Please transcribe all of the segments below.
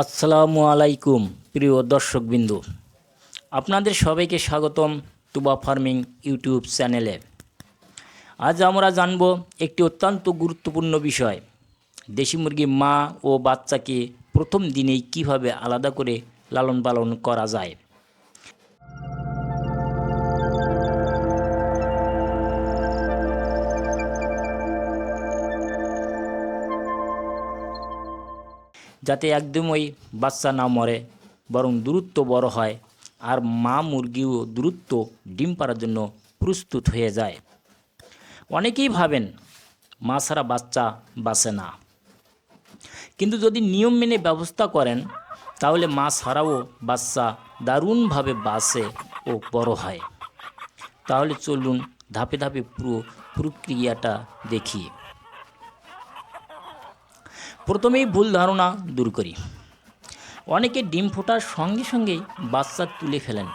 আসসালামু আলাইকুম, প্রিয় দর্শকবিন্দু। আপনাদের সবাইকে স্বাগতম তুবা ফার্মিং ইউটিউব চ্যানেলে। আজ আমরা জানব একটি অত্যন্ত গুরুত্বপূর্ণ বিষয়। দেশি মুরগি মা ও বাচ্চাকে প্রথম দিনেই কীভাবে আলাদা করে লালন পালন করা যায়? যাতে একদম ওই বাচ্চা না মরে, বরং দূরত্ব বড় হয় আর মা মুরগিও দূরত্ব ডিম পাড়ার জন্য প্রস্তুত হয়ে যায়। অনেকেই ভাবেন মা ছাড়া বাচ্চা বাঁচে না। কিন্তু যদি নিয়ম মেনে ব্যবস্থা করেন, তাহলে মা ছাড়াও বাচ্চা দারুণভাবে বাঁচে ও বড় হয়। তাহলে চলুন ধাপে ধাপে পুরো প্রক্রিয়াটা দেখি। প্রথমেই ভুল ধারণা দূর করি। অনেকে ডিম ফোটার সঙ্গে সঙ্গেই বাচ্চা তুলে ফেলেন।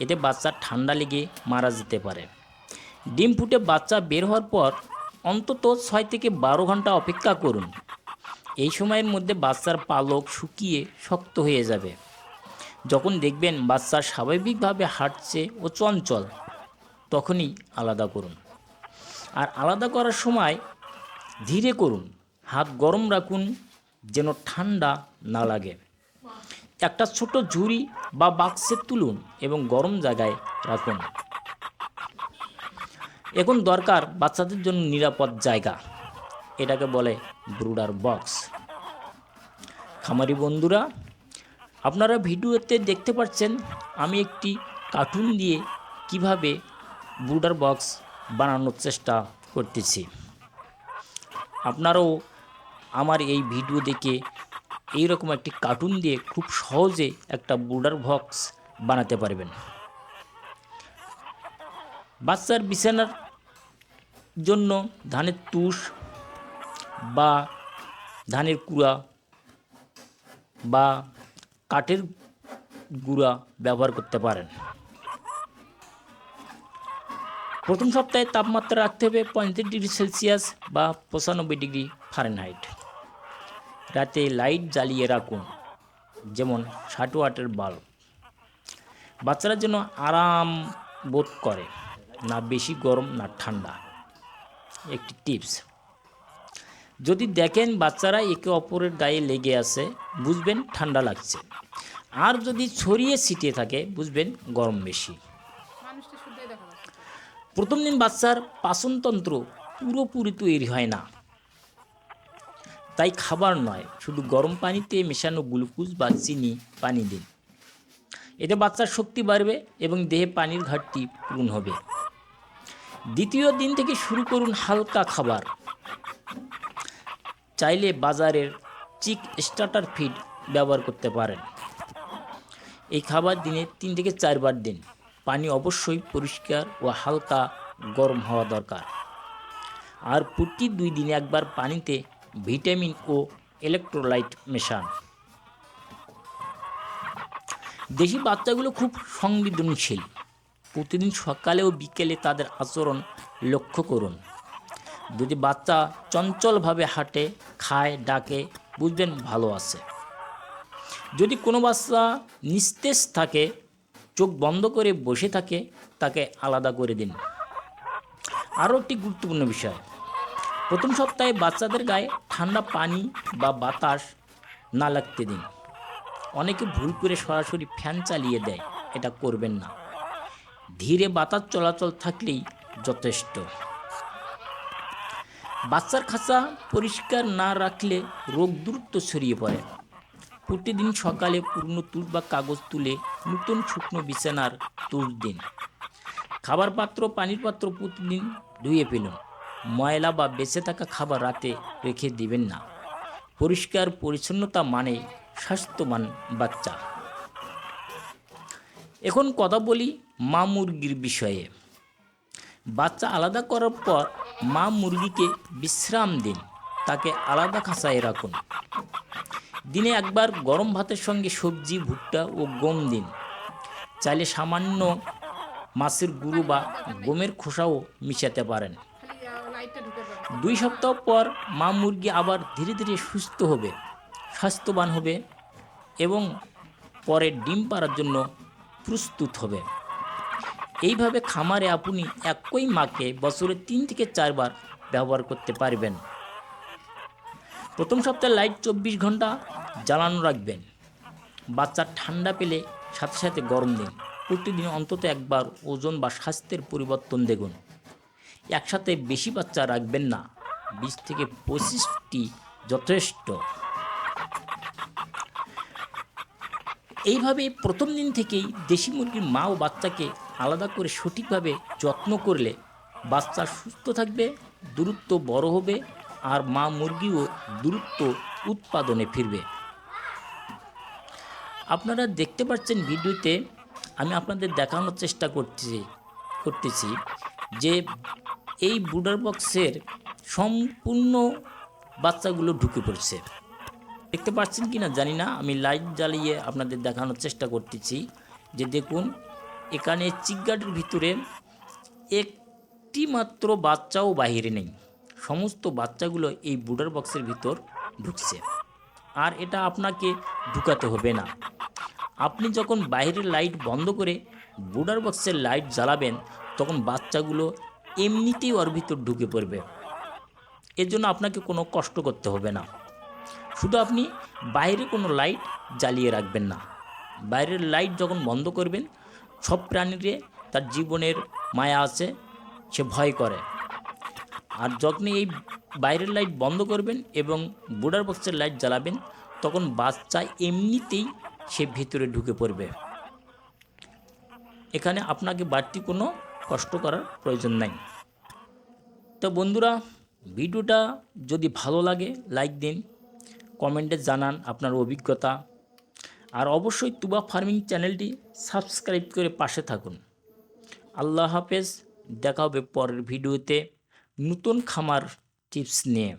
এতে বাচ্চা ঠান্ডা লেগে মারা যেতে পারে। ডিম ফুটে বাচ্চা বের হওয়ার পর অন্তত ছয় থেকে বারো ঘণ্টা অপেক্ষা করুন। এই সময়ের মধ্যে বাচ্চার পালক শুকিয়ে শক্ত হয়ে যাবে। যখন দেখবেন বাচ্চা স্বাভাবিকভাবে হাঁটছে ও চঞ্চল, তখনই আলাদা করুন। আর আলাদা করার সময় ধীরে করুন। হাত গরম রাখুন, যেন ঠান্ডা না লাগে। একটা ছোট ঝুড়ি বা বাক্সে তুলুন এবং গরম জায়গায় রাখুন। এখন দরকার বাচ্চাদের জন্য নিরাপদ জায়গা। এটাকে বলে ব্রুডার বক্স। খামারি বন্ধুরা, আপনারা ভিডিওতে দেখতে পাচ্ছেন, আমি একটি কার্টুন দিয়ে কীভাবে ব্রুডার বক্স বানানোর চেষ্টা করতেছি। আপনারাও আমার এই ভিডিও দেখে এইরকম একটি কার্টুন দিয়ে খুব সহজে একটা ব্রুডার বক্স বানাতে পারবেন। বাচ্চার বিছানার জন্য ধানের তুষ বা ধানের কুড়া বা কাঠের গুঁড়া ব্যবহার করতে পারেন। প্রথম সপ্তাহে তাপমাত্রা রাখতে হবে পঁয়ত্রিশ ডিগ্রি সেলসিয়াস বা পঁচানব্বই ডিগ্রি ফারেনহাইট রাতে লাইট জ্বালিয়ে রাখুন, যেমন ষাট ওয়াটের বাল্ব। বাচ্চারা যেন আরাম বোধ করে, না বেশি গরম, না ঠান্ডা। একটি টিপস, যদি দেখেন বাচ্চারা একে অপরের গায়ে লেগে আছে, বুঝবেন ঠান্ডা লাগছে। আর যদি ছড়িয়ে ছিটিয়ে থাকে, বুঝবেন গরম বেশি। প্রথম দিন বাচ্চার পাচনতন্ত্র পুরোপুরি তৈরি হয় না। তাই খাবার নয়, শুধু গরম পানিতে মেশানো গ্লুকোজ বা চিনি পানি দিন। এতে বাচ্চার শক্তি বাড়বে এবং দেহে পানির ঘাটতি পূরণ হবে। দ্বিতীয় দিন থেকে শুরু করুন হালকা খাবার। চাইলে বাজারের চিক স্টার্টার ফিড ব্যবহার করতে পারেন। এই খাবার দিনে তিন থেকে চারবার দিন। পানি অবশ্যই পরিষ্কার ও হালকা গরম হওয়া দরকার। আর প্রতি দুই দিনে একবার পানিতে ভিটামিন ও ইলেকট্রোলাইট মেশান। দেশি বাচ্চাগুলো খুব সংবেদনশীল। প্রতিদিন সকালে ও বিকেলে তাদের আচরণ লক্ষ্য করুন। যদি বাচ্চা চঞ্চলভাবে হাঁটে, খায়, ডাকে, বুঝবেন ভালো আছে। যদি কোনো বাচ্চা নিস্তেজ থাকে, চোখ বন্ধ করে বসে থাকে, তাকে আলাদা করে দিন। আরও একটি গুরুত্বপূর্ণ বিষয় প্রথম সপ্তাহে বাচ্চাদের গায়ে ঠান্ডা পানি বা বাতাস না লাগতে দিন। অনেকে ভুল করে সরাসরি ফ্যান চালিয়ে দেয়, এটা করবেন না। ধীরে বাতাস চলাচল থাকলেই যথেষ্ট। বাচ্চার খাঁচা পরিষ্কার না রাখলে রোগ দ্রুত ছড়িয়ে পড়ে। প্রতিদিন সকালে পুরনো তুষ বা কাগজ তুলে নতুন শুকনো বিছানার তুষ দিন। খাবার পাত্র পানির পাত্র প্রতিদিন ধুয়ে ফেলুন। ময়লা বা বেঁচে থাকা খাবার রাতে রেখে দিবেন না। পরিষ্কার পরিচ্ছন্নতা মানে স্বাস্থ্যবান বাচ্চা। এখন কথা বলি মা মুরগির বিষয়ে। বাচ্চা আলাদা করার পর মা মুরগিকে বিশ্রাম দিন, তাকে আলাদা খাঁচায় রাখুন। দিনে একবার গরম ভাতের সঙ্গে সবজি, ভুট্টা ও গম দিন। চাইলে সামান্য মাছের গুঁড়ো বা গমের খোসাও মিশাতে পারেন। দুই সপ্তাহ পর মা মুরগি আবার ধীরে ধীরে সুস্থ হবে, স্বাস্থ্যবান হবে এবং পরে ডিম পাড়ার জন্য প্রস্তুত হবে। এইভাবে খামারে আপনি একই মাকে বছরে তিন থেকে চারবার ব্যবহার করতে পারবেন। প্রথম সপ্তাহে লাইট চব্বিশ ঘণ্টা জ্বালানো রাখবেন। বাচ্চা ঠান্ডা পেলে সাথে সাথে গরম দিন। প্রতিদিন অন্তত একবার ওজন বা স্বাস্থ্যের পরিবর্তন দেখুন। একসাথে বেশি বাচ্চা রাখবেন না। বিশ থেকে পঁচিশটি যথেষ্ট। এইভাবে প্রথম দিন থেকেই দেশি মুরগির মা ও বাচ্চাকে আলাদা করে সঠিকভাবে যত্ন করলে বাচ্চা সুস্থ থাকবে, দূরত্ব বড় হবে আর মা মুরগিও দূরত্ব উৎপাদনে ফিরবে। আপনারা দেখতে পাচ্ছেন ভিডিওতে আমি আপনাদের দেখানোর চেষ্টা করতেছি করতেছি যে এই বুডার বক্সের সম্পূর্ণ বাচ্চাগুলো ঢুকে পড়ছে। দেখতে পাচ্ছেন কি না জানি না, আমি লাইট জ্বালিয়ে আপনাদের দেখানোর চেষ্টা করতেছি। যে দেখুন, এখানে চিকগার্ডের ভিতরে একটি মাত্র বাচ্চাও বাহিরে নেই। সমস্ত বাচ্চাগুলো এই বুডার বক্সের ভিতর ঢুকছে। আর এটা আপনাকে ঢুকাতে হবে না। আপনি যখন বাইরের লাইট বন্ধ করে বুডার বক্সের লাইট জ্বালাবেন, তখন বাচ্চাগুলো এমনিতেই ওর ভিতর ঢুকে পড়বে। এর জন্য আপনাকে কোনো কষ্ট করতে হবে না। শুধু আপনি বাইরে কোনো লাইট জ্বালিয়ে রাখবেন না। বাইরের লাইট যখন বন্ধ করবেন, সব প্রাণীরে তার জীবনের মায়া আছে, সে ভয় করে। আর যখনই এই বাইরের লাইট বন্ধ করবেন এবং বুডার বক্সের লাইট জ্বালাবেন, তখন বাচ্চা এমনিতেই সে ভিতরে ঢুকে পড়বে। এখানে আপনাকে বাড়তি কোনো কষ্ট করার প্রয়োজন নাই। তো বন্ধুরা, ভিডিওটা যদি ভালো লাগে লাইক দিন কমেন্টে জানান আপনার অভিজ্ঞতা। আর অবশ্যই তুবা ফার্মিং চ্যানেলটি সাবস্ক্রাইব করে পাশে থাকুন। আল্লাহ হাফেজ, দেখা হবে পরের ভিডিওতে নতুন খামার টিপস নিয়ে।